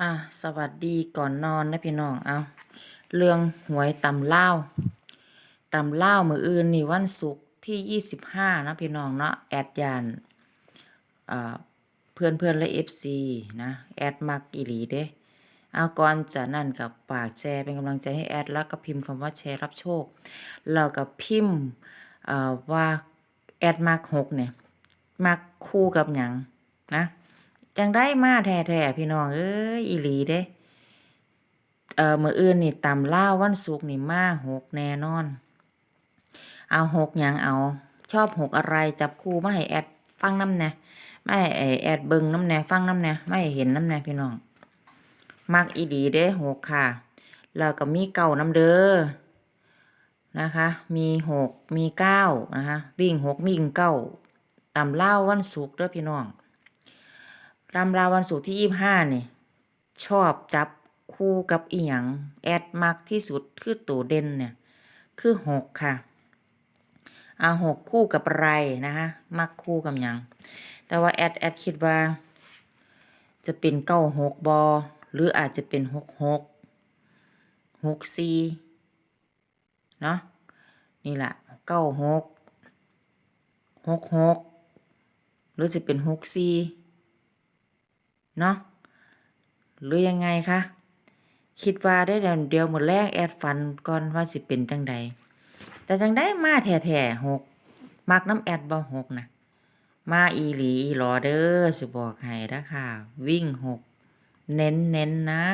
อะสวัสดีก่อนนอนนะพี่น้องเอาเรื่องหวยตำเล่าตำเล่ามืออื่นนี่วันศุกร์ที่ยี่สิบห้านะพี่น้องเนาะแอดยานอ่าเพื่อนเพื่อนและเอฟซีนะแอดมักอีหลีเด้เอาก่อนจะนั่นกับปากแชร์เป็นกำลังใจให้แอดแล้วก็พิมพ์คำว่าแชร์รับโชคแล้วก็พิมพ์อ่าว่าแอดมักหกเนี่ยมักคู่กับหยังนะ จังได้มาแท้ๆพี่น้องเอ้ยอีหลีเด้ เอ่อมื้ออื่นนี่ตำล่าวันศุกนี่มาหกแน่นอน เอาหกหยังเอา ชอบหกอะไรจับคู่มาให้แอดฟังน้ำแน่ไม่ไอแอดเบิงน้ำแน่ฟังน้ำแน่ไม่เห็นน้ำแน่พี่น้องมักอีดีเด้หกค่ะ แล้วก็มีเก่าน้ำเด้อนะคะ มีหกมีเก้านะคะ วิ่งหกวิ่งเก้าตำเล่าวันศุกเด้อพี่น้อง รำลาวันศุกร์ที่ยี่ห้านี่ชอบจับคู่กับอีหยังแอดมักที่สุดคือตัวเด่นเนี่ย คือหกค่ะเอาหกคู่กับไรนะคะมักคู่กับหยัง แต่ว่าแอดแอดคิดว่า จะเป็นเก้าหกบอหรืออาจจะเป็นหกหกหกสี่เนาะนี่แหละเก้าหกหกหกหรือจะเป็นหกสี่ เนาะหรือยังไงคะคิดว่าได้เดียวเดียวหมดแรกแอดฟันก่อนว่าสิเป็นจังใดแต่จังได้มาแถ่ๆหกมักน้ำแอดบ่หกนะมาอีหลีอีหลอเด้อสิบอกให้นะค่ะ วิ่งหกเน้นเน้นนะ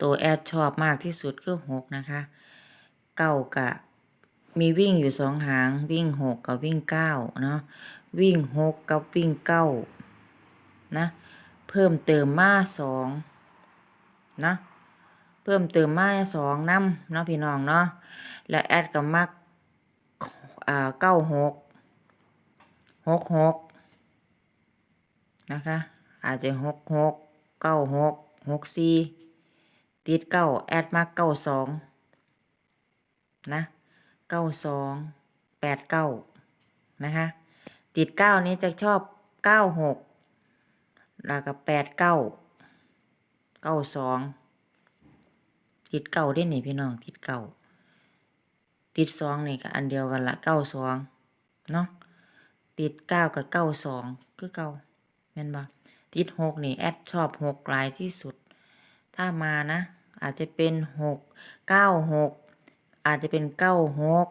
ตัวแอดชอบมากที่สุดคือหกนะคะเก้ากะมีวิ่งอยู่สองหางวิ่งหกกับวิ่งเก้าเนาะวิ่งหกกับวิ่งเก้า นะเพิ่มเติมมาสองนะเพิ่มเติมมาสองน้ำเนาะพี่น้องเนาะแล้วแอดกับมักอ่าเก้าหกหกหกนะคะอาจจะหกหกเก้าหกหกสี่ติดเก้าแอดมักเก้าสองนะเก้าสองแปดเก้านะคะติดเก้านี้จะชอบเก้าหก แล้วก็แปดเก้าเก้าสองติดเก้าได้หนิพี่น้องติดเก้าติดสองนี่ก็อันเดียวกันละเก้าสองเนาะติดเก้ากับเก้าสองคือเก้าแม่นบ่ติดหกนี่แอดชอบหกหลายที่สุด ถ้ามานะ อาจจะเป็นหกเก้าหกอาจจะเป็นเก้าหก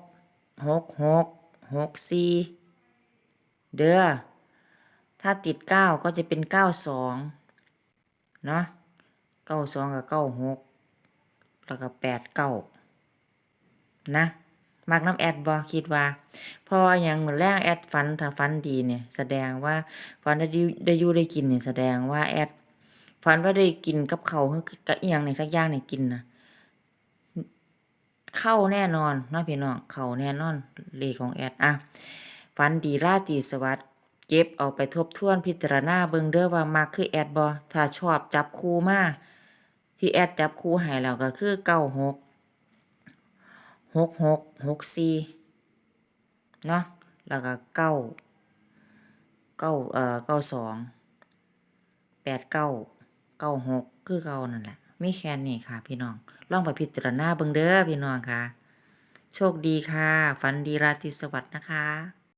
หกหกหกสี่เด้อ ถ้าติดเก้าก็จะเป็นเก้าสองเนาะเก้าสองกับเก้าหกแล้วก็แปดเก้านะมักน้ำแอดบอคิดว่าพราะว่าอย่างเหมือนแรกแอดฟันถ้าฟันดีเนี่ย แสดงว่าฟันได้ยูได้ยู่ได้กินเนี่ยแสดงว่าแอดฟันว่าได้กินกับเขาวกับอียงในสักอย่างเนี่ยกินนะเข้าแน่นอนเนาะพี่น้องเข้าแน่นอนเลขของแอดอะฟันดีราตรีสวัสดิ์ เก็บเอาไปทบทวนพิจารณาเบิ่งเด้อว่ามักคือแอดบอถ้าชอบจับคู่มาที่แอดจับคู่ให้แล้วก็คือเก้าหกหกหกหกสี่เนาะแล้วก็เก้าเก้าเอ่อเก้าสองแปดเก้าเก้าหกคือเก้านั่นแหละมีแค่นี้ค่ะ พี่น้องลองไปพิจารณาเบิ่งเด้อพี่น้องค่ะ โชคดีค่ะ ฝันดีราตรีสวัสดิ์นะคะ